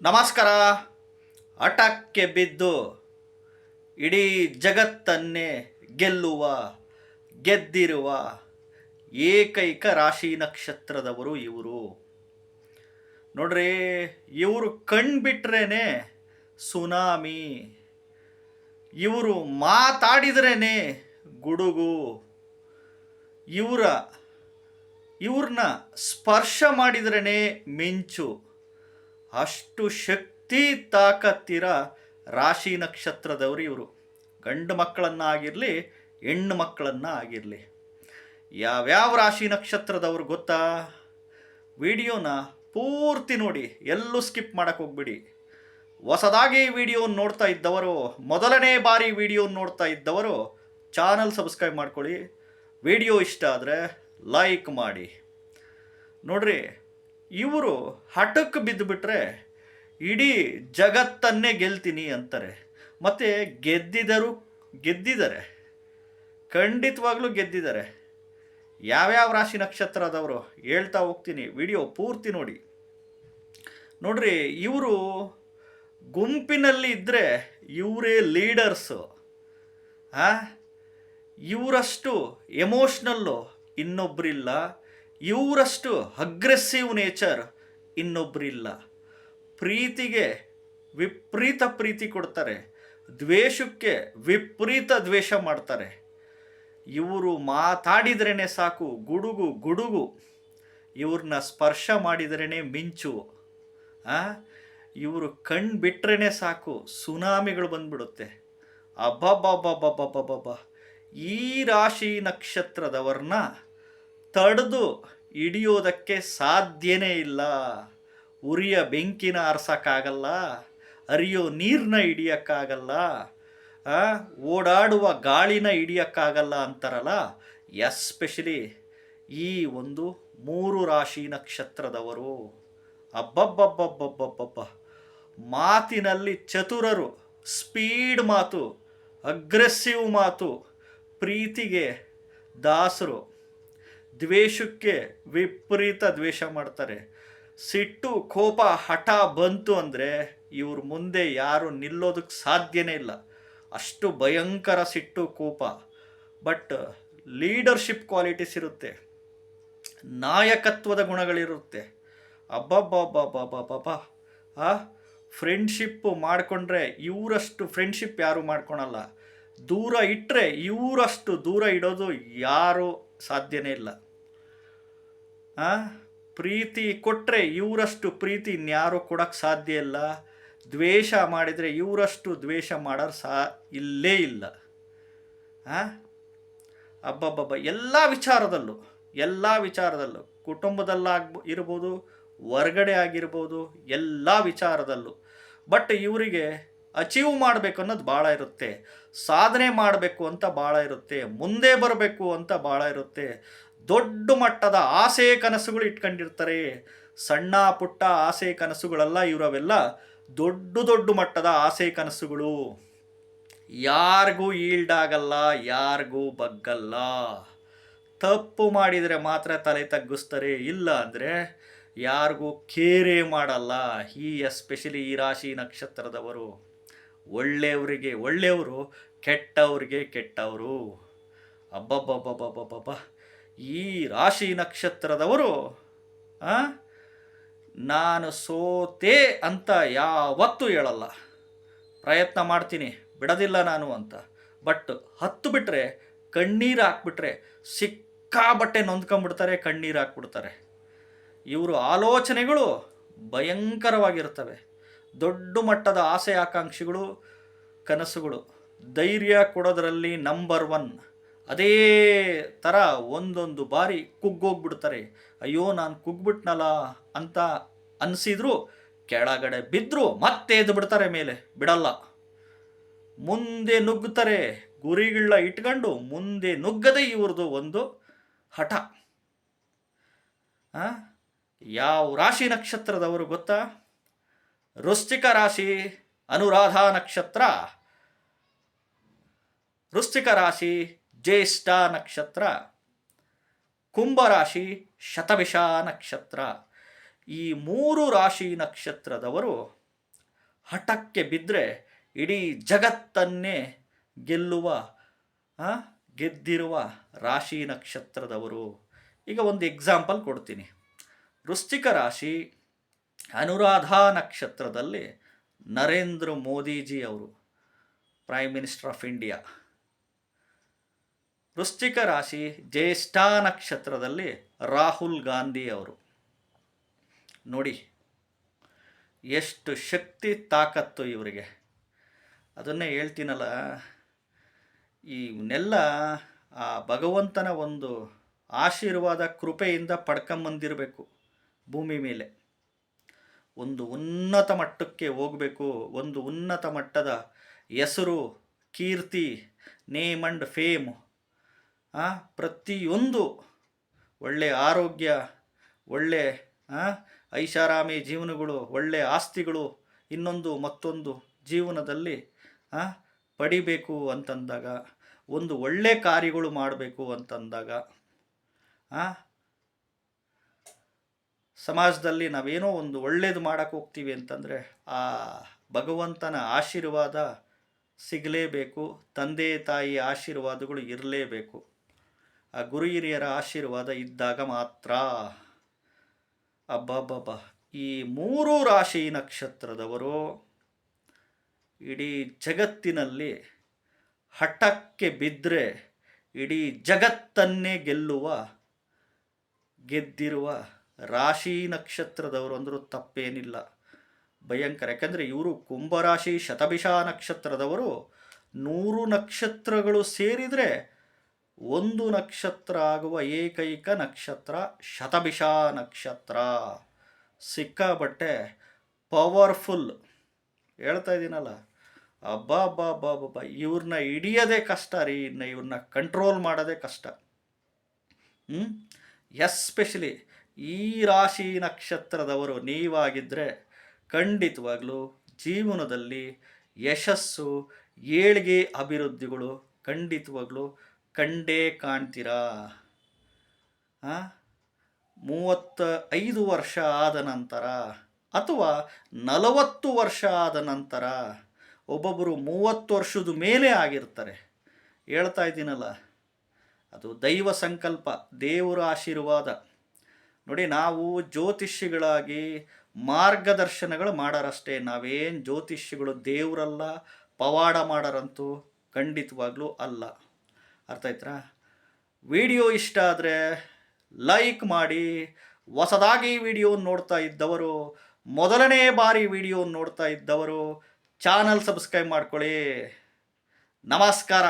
ನಮಸ್ಕಾರ. ಹಠಕ್ಕೆ ಬಿದ್ದು ಇಡೀ ಜಗತ್ತನ್ನೇ ಗೆಲ್ಲುವ, ಗೆದ್ದಿರುವ ಏಕೈಕ ರಾಶಿ ನಕ್ಷತ್ರದವರು ಇವರು. ನೋಡ್ರಿ, ಇವರು ಕಣ್ಬಿಟ್ರೇನೆ ಸುನಾಮಿ, ಇವರು ಮಾತಾಡಿದ್ರೇ ಗುಡುಗು, ಇವರ ಇವ್ರನ್ನ ಸ್ಪರ್ಶ ಮಾಡಿದ್ರೇ ಮಿಂಚು. ಅಷ್ಟು ಶಕ್ತಿ ತಾಕತ್ತಿರ ರಾಶಿ ನಕ್ಷತ್ರದವರು ಇವರು. ಗಂಡು ಮಕ್ಕಳನ್ನು ಆಗಿರಲಿ ಹೆಣ್ಣು ಮಕ್ಕಳನ್ನು ಆಗಿರಲಿ ಯಾವ್ಯಾವ ರಾಶಿ ನಕ್ಷತ್ರದವ್ರು ಗೊತ್ತಾ? ವಿಡಿಯೋನ ಪೂರ್ತಿ ನೋಡಿ, ಎಲ್ಲೂ ಸ್ಕಿಪ್ ಮಾಡಕ್ಕೆ ಹೋಗ್ಬಿಡಿ. ಹೊಸದಾಗಿ ವಿಡಿಯೋ ನೋಡ್ತಾ ಇದ್ದವರು, ಮೊದಲನೇ ಬಾರಿ ವಿಡಿಯೋ ನೋಡ್ತಾ ಇದ್ದವರು, ಚಾನಲ್ ಸಬ್ಸ್ಕ್ರೈಬ್ ಮಾಡ್ಕೊಳ್ಳಿ. ವಿಡಿಯೋ ಇಷ್ಟ ಆದರೆ ಲೈಕ್ ಮಾಡಿ. ನೋಡ್ರಿ ಇವರು ಹಠಕ್ಕೆ ಬಿದ್ದುಬಿಟ್ರೆ ಇಡೀ ಜಗತ್ತನ್ನೇ ಗೆಲ್ತೀನಿ ಅಂತಾರೆ. ಮತ್ತು ಗೆದ್ದಿದರು ಗೆದ್ದಿದ್ದಾರೆ. ಖಂಡಿತವಾಗ್ಲೂ ಗೆದ್ದಿದ್ದಾರೆ. ಯಾವ್ಯಾವ ರಾಶಿ ನಕ್ಷತ್ರದವರು ಹೇಳ್ತಾ ಹೋಗ್ತೀನಿ, ವಿಡಿಯೋ ಪೂರ್ತಿ ನೋಡಿ. ನೋಡ್ರಿ, ಇವರು ಗುಂಪಿನಲ್ಲಿ ಇದ್ದರೆ ಇವರೇ ಲೀಡರ್ಸು. ಹಾಂ ಇವರಷ್ಟು ಎಮೋಷ್ನಲ್ಲು ಇನ್ನೊಬ್ಬರಿಲ್ಲ ಇವರಷ್ಟು ಅಗ್ರೆಸಿವ್ ನೇಚರ್ ಇನ್ನೊಬ್ಬರಿಲ್ಲ ಪ್ರೀತಿಗೆ ವಿಪರೀತ ಪ್ರೀತಿ ಕೊಡ್ತಾರೆ. ದ್ವೇಷಕ್ಕೆ ವಿಪರೀತ ದ್ವೇಷ ಮಾಡ್ತಾರೆ. ಇವರು ಮಾತಾಡಿದ್ರೇ ಸಾಕು, ಗುಡುಗು ಗುಡುಗು. ಇವ್ರನ್ನ ಸ್ಪರ್ಶ ಮಾಡಿದ್ರೇ ಮಿಂಚು. ಇವರು ಕಣ್ಣು ಬಿಟ್ರೇ ಸಾಕು, ಸುನಾಮಿಗಳು ಬಂದ್ಬಿಡುತ್ತೆ. ಅಬ್ಬಬ್ಬಬ್ಬಬ್ಬಬ್ಬಬ್ಬಬ್ಬ. ಈ ರಾಶಿ ನಕ್ಷತ್ರದವ್ರನ್ನ ತಡೆದು ಹಿಡಿಯೋದಕ್ಕೆ ಸಾಧ್ಯನೇ ಇಲ್ಲ. ಉರಿಯ ಬೆಂಕಿನ ಆರ್ಸೋಕ್ಕಾಗಲ್ಲ, ಅರಿಯೋ ನೀರನ್ನ ಹಿಡಿಯೋಕ್ಕಾಗಲ್ಲ ಓಡಾಡುವ ಗಾಳಿನ ಹಿಡಿಯೋಕ್ಕಾಗಲ್ಲ ಅಂತಾರಲ್ಲ? ಎಸ್ಪೆಷಲಿ ಈ ಒಂದು ಮೂರು ರಾಶಿ ನಕ್ಷತ್ರದವರು. ಅಬ್ಬಬ್ಬಬ್ಬಬ್ಬಬ್ಬಬ್ಬ. ಮಾತಿನಲ್ಲಿ ಚತುರರು, ಸ್ಪೀಡ್ ಮಾತು, ಅಗ್ರೆಸಿವ್ ಮಾತು, ಪ್ರೀತಿಗೆ ದಾಸರು. ದ್ವೇಷಕ್ಕೆ ವಿಪರೀತ ದ್ವೇಷ ಮಾಡ್ತಾರೆ. ಸಿಟ್ಟು, ಕೋಪ, ಹಠ ಬಂತು ಅಂದರೆ ಇವ್ರ ಮುಂದೆ ಯಾರು ನಿಲ್ಲೋದಕ್ಕೆ ಸಾಧ್ಯನೇ ಇಲ್ಲ. ಅಷ್ಟು ಭಯಂಕರ ಸಿಟ್ಟು, ಕೋಪ. ಬಟ್ ಲೀಡರ್ಶಿಪ್ ಕ್ವಾಲಿಟೀಸ್ ಇರುತ್ತೆ. ನಾಯಕತ್ವದ ಗುಣಗಳಿರುತ್ತೆ. ಅಬ್ಬಬ್ಬಬ್ಬಬ್ಬಬ್ಬಬ್ಬ ಆ? ಫ್ರೆಂಡ್ಶಿಪ್ಪು ಮಾಡಿಕೊಂಡ್ರೆ ಇವರಷ್ಟು ಫ್ರೆಂಡ್ಶಿಪ್ ಯಾರು ಮಾಡ್ಕೊಳಲ್ಲ. ದೂರ ಇಟ್ಟರೆ ಇವರಷ್ಟು ದೂರ ಇಡೋದು ಯಾರು ಸಾಧ್ಯನೇ ಇಲ್ಲ. ಪ್ರೀತಿ ಕೊಟ್ಟರೆ ಇವರಷ್ಟು ಪ್ರೀತಿ ಇನ್ಯಾರು ಕೊಡೋಕ್ಕೆ ಸಾಧ್ಯ ಇಲ್ಲ. ದ್ವೇಷ ಮಾಡಿದರೆ ಇವರಷ್ಟು ದ್ವೇಷ ಮಾಡೋರು ಸಾ ಇಲ್ಲೇ ಇಲ್ಲ. ಅಬ್ಬಬ್ಬಬ್ಬ, ಎಲ್ಲ ವಿಚಾರದಲ್ಲೂ ಎಲ್ಲ ವಿಚಾರದಲ್ಲೂ, ಕುಟುಂಬದಲ್ಲಾಗ್ಬ, ಇರ್ಬೋದು, ಹೊರ್ಗಡೆ ಆಗಿರ್ಬೋದು, ಎಲ್ಲ ವಿಚಾರದಲ್ಲೂ. ಬಟ್ ಇವರಿಗೆ ಅಚೀವ್ ಮಾಡಬೇಕು ಅನ್ನೋದು ಭಾಳ ಇರುತ್ತೆ. ಸಾಧನೆ ಮಾಡಬೇಕು ಅಂತ ಭಾಳ ಇರುತ್ತೆ. ಮುಂದೆ ಬರಬೇಕು ಅಂತ ಭಾಳ ಇರುತ್ತೆ. ದೊಡ್ಡ ಮಟ್ಟದ ಆಸೆ ಕನಸುಗಳು ಇಟ್ಕೊಂಡಿರ್ತಾರೆ. ಸಣ್ಣ ಪುಟ್ಟ ಆಸೆ ಕನಸುಗಳೆಲ್ಲ ಇವರವೆಲ್ಲ ದೊಡ್ಡ ದೊಡ್ಡ ಮಟ್ಟದ ಆಸೆ ಕನಸುಗಳು. ಯಾರಿಗೂ ಈಲ್ಡ್ ಆಗಲ್ಲ, ಯಾರಿಗೂ ಬಗ್ಗಲ್ಲ. ತಪ್ಪು ಮಾಡಿದರೆ ಮಾತ್ರ ತಲೆ ತಗ್ಗಿಸ್ತಾರೆ. ಇಲ್ಲ ಅಂದರೆ ಯಾರಿಗೂ ಕೇರೆ ಮಾಡಲ್ಲ. ಈ ಎಸ್ಪೆಷಲಿ ಈ ರಾಶಿ ನಕ್ಷತ್ರದವರು. ಒಳ್ಳೆಯವರಿಗೆ, ಒಳ್ಳೆಯವರು ಕೆಟ್ಟವರಿಗೆ ಕೆಟ್ಟವರು. ಅಬ್ಬಬ್ಬಬ್ಬಬ್ಬಬ್ಬಬ್ಬ. ಈ ರಾಶಿ ನಕ್ಷತ್ರದವರು ನಾನು ಸೋತೆ ಅಂತ ಯಾವತ್ತೂ ಹೇಳಲ್ಲ. ಪ್ರಯತ್ನ ಮಾಡ್ತೀನಿ, ಬಿಡೋದಿಲ್ಲ ನಾನು ಅಂತ. ಬಟ್ ಹತ್ತು ಬಿಟ್ಟರೆ ಕಣ್ಣೀರು ಹಾಕ್ಬಿಟ್ರೆ ಸಿಕ್ಕಾಬಟ್ಟೆ ನೊಂದ್ಕೊಂಬಿಡ್ತಾರೆ ಕಣ್ಣೀರು ಹಾಕ್ಬಿಡ್ತಾರೆ. ಇವರು ಆಲೋಚನೆಗಳು ಭಯಂಕರವಾಗಿರ್ತವೆ. ದೊಡ್ಡ ಮಟ್ಟದ ಆಸೆ ಆಕಾಂಕ್ಷಿಗಳು, ಕನಸುಗಳು. ಧೈರ್ಯ ಕೊಡೋದರಲ್ಲಿ ನಂಬರ್ ಒನ್ ಅದೇ ಥರ ಒಂದೊಂದು ಬಾರಿ ಕುಗ್ಗೋಗ್ಬಿಡ್ತಾರೆ. ಅಯ್ಯೋ, ನಾನು ಕುಗ್ಬಿಟ್ನಲ್ಲ ಅಂತ ಅನಿಸಿದ್ರು, ಕೆಳಗಡೆ ಬಿದ್ದರೂ ಮತ್ತೆ ಎದ್ದು ಬಿಡ್ತಾರೆ ಮೇಲೆ. ಬಿಡಲ್ಲ. ಮುಂದೆ ನುಗ್ಗುತ್ತಾರೆ. ಗುರಿಗಳನ್ನ ಇಟ್ಕೊಂಡು ಮುಂದೆ ನುಗ್ಗದೆ ಇವ್ರದ್ದು ಒಂದು ಹಠ? ಯಾವ ರಾಶಿ ನಕ್ಷತ್ರದವರು ಗೊತ್ತಾ? ವೃಶ್ಚಿಕ ರಾಶಿ ಅನುರಾಧ ನಕ್ಷತ್ರ. ವೃಶ್ಚಿಕ ರಾಶಿ ಜ್ಯೇಷ್ಠ ನಕ್ಷತ್ರ. ಕುಂಭರಾಶಿ ಶತಭಿಷ ನಕ್ಷತ್ರ. ಈ ಮೂರು ರಾಶಿ ನಕ್ಷತ್ರದವರು ಹಠಕ್ಕೆ ಬಿದ್ದರೆ ಇಡೀ ಜಗತ್ತನ್ನೇ ಗೆಲ್ಲುವ ಗೆದ್ದಿರುವ ರಾಶಿ ನಕ್ಷತ್ರದವರು. ಈಗ ಒಂದು ಎಕ್ಸಾಂಪಲ್ ಕೊಡ್ತೀನಿ. ವೃಶ್ಚಿಕ ರಾಶಿ ಅನುರಾಧ ನಕ್ಷತ್ರದಲ್ಲಿ ನರೇಂದ್ರ ಮೋದಿಜಿ ಅವರು ಪ್ರೈಮ್ ಮಿನಿಸ್ಟರ್ ಆಫ್ ಇಂಡಿಯಾ ವೃಶ್ಚಿಕ ರಾಶಿ ಜ್ಯೇಷ್ಠ ನಕ್ಷತ್ರದಲ್ಲಿ ರಾಹುಲ್ ಗಾಂಧಿ ಅವರು ನೋಡಿ, ಎಷ್ಟು ಶಕ್ತಿ, ತಾಕತ್ತು ಇವರಿಗೆ. ಅದನ್ನೇ ಹೇಳ್ತೀನಲ್ಲ, ಇವನ್ನೆಲ್ಲ ಆ ಭಗವಂತನ ಒಂದು ಆಶೀರ್ವಾದ, ಕೃಪೆಯಿಂದ ಪಡ್ಕೊಂಬಂದಿರಬೇಕು ಭೂಮಿ ಮೇಲೆ. ಒಂದು ಉನ್ನತ ಮಟ್ಟಕ್ಕೆ ಹೋಗಬೇಕು. ಒಂದು ಉನ್ನತ ಮಟ್ಟದ ಹೆಸರು, ಕೀರ್ತಿ, ನೇಮ್ ಅಂಡ್ ಫೇಮ್. ಪ್ರತಿಯೊಂದು ಒಳ್ಳೆಯ ಆರೋಗ್ಯ, ಒಳ್ಳೆ ಐಷಾರಾಮಿ ಜೀವನಗಳು, ಒಳ್ಳೆ ಆಸ್ತಿಗಳು ಇನ್ನೊಂದು ಮತ್ತೊಂದು ಜೀವನದಲ್ಲಿ ಪಡಿಬೇಕು ಅಂತಂದಾಗ, ಒಂದು ಒಳ್ಳೆ ಕಾರ್ಯಗಳು ಮಾಡಬೇಕು ಅಂತಂದಾಗ ಸಮಾಜದಲ್ಲಿ ನಾವೇನೋ ಒಂದು ಒಳ್ಳೇದು ಮಾಡೋಕ್ಕೆ ಹೋಗ್ತೀವಿ ಅಂತಂದರೆ ಆ ಭಗವಂತನ ಆಶೀರ್ವಾದ ಸಿಗಲೇಬೇಕು, ತಂದೆ ತಾಯಿ ಆಶೀರ್ವಾದಗಳು ಇರಲೇಬೇಕು. ಆ ಗುರು ಹಿರಿಯರ ಆಶೀರ್ವಾದ ಇದ್ದಾಗ ಮಾತ್ರ ಅಬ್ಬಬ್ಬಬ್ಬ. ಈ ಮೂರು ರಾಶಿ ನಕ್ಷತ್ರದವರು ಇಡೀ ಜಗತ್ತಿನಲ್ಲಿ ಹಠಕ್ಕೆ ಬಿದ್ದರೆ ಇಡೀ ಜಗತ್ತನ್ನೇ ಗೆಲ್ಲುವ, ಗೆದ್ದಿರುವ ರಾಶಿ ನಕ್ಷತ್ರದವರು ಅಂದರೂ ತಪ್ಪೇನಿಲ್ಲ. ಭಯಂಕರ. ಯಾಕಂದರೆ ಇವರು ಕುಂಭರಾಶಿ, ಶತಭಿಷ ನಕ್ಷತ್ರದವರು ನೂರು ನಕ್ಷತ್ರಗಳು ಸೇರಿದರೆ ಒಂದು ನಕ್ಷತ್ರ ಆಗುವ ಏಕೈಕ ನಕ್ಷತ್ರ ಶತಭಿಷ ನಕ್ಷತ್ರ. ಸಿಕ್ಕಾಬಟ್ಟೆ ಪವರ್ಫುಲ್. ಹೇಳ್ತಾ ಇದ್ದೀನಲ್ಲ ಅಬ್ಬಾ ಅಬ್ಬಾ ಅಬ್ಬಾ ಅಬ್ಬಾ ಇವ್ರನ್ನ ಹಿಡಿಯೋದೇ ಕಷ್ಟ ರೀ. ಇನ್ನು ಇವ್ರನ್ನ ಕಂಟ್ರೋಲ್ ಮಾಡೋದೇ ಕಷ್ಟ. ಎಸ್ಪೆಷಲಿ ಈ ರಾಶಿ ನಕ್ಷತ್ರದವರು ನೀವಾಗಿದ್ದರೆ ಖಂಡಿತವಾಗ್ಲೂ ಜೀವನದಲ್ಲಿ ಯಶಸ್ಸು, ಏಳಿಗೆ ಅಭಿವೃದ್ಧಿಗಳು ಖಂಡಿತವಾಗ್ಲೂ ಕಂಡೇ ಕಾಣ್ತೀರಾ? ಮೂವತ್ತ ಐದು ವರ್ಷ ಆದ ನಂತರ ಅಥವಾ ನಲವತ್ತು ವರ್ಷ ಆದ ನಂತರ ಒಬ್ಬೊಬ್ಬರು ಮೂವತ್ತು ವರ್ಷದ ಮೇಲೆ ಆಗಿರ್ತಾರೆ. ಹೇಳ್ತಾ ಇದ್ದೀನಲ್ಲ, ಅದು ದೈವ ಸಂಕಲ್ಪ, ದೇವರ ಆಶೀರ್ವಾದ. ನೋಡಿ, ನಾವು ಜ್ಯೋತಿಷಿಗಳಾಗಿ ಮಾರ್ಗದರ್ಶನಗಳು ಮಾಡಾರಷ್ಟೇ, ನಾವೇನು ಜ್ಯೋತಿಷಿಗಳು ದೇವರಲ್ಲ, ಪವಾಡ ಮಾಡಾರಂತೂ ಖಂಡಿತವಾಗ್ಲೂ ಅಲ್ಲ. ಅರ್ಥ ಆಯ್ತಾ? ವಿಡಿಯೋ ಇಷ್ಟ ಆದರೆ ಲೈಕ್ ಮಾಡಿ, ಹೊಸದಾಗಿ ವಿಡಿಯೋ ನೋಡ್ತಾ ಇದ್ದವರು, ಮೊದಲನೇ ಬಾರಿ ವಿಡಿಯೋ ನೋಡ್ತಾ ಇದ್ದವರು, ಚಾನಲ್ ಸಬ್ಸ್ಕ್ರೈಬ್ ಮಾಡ್ಕೊಳ್ಳಿ. ನಮಸ್ಕಾರ.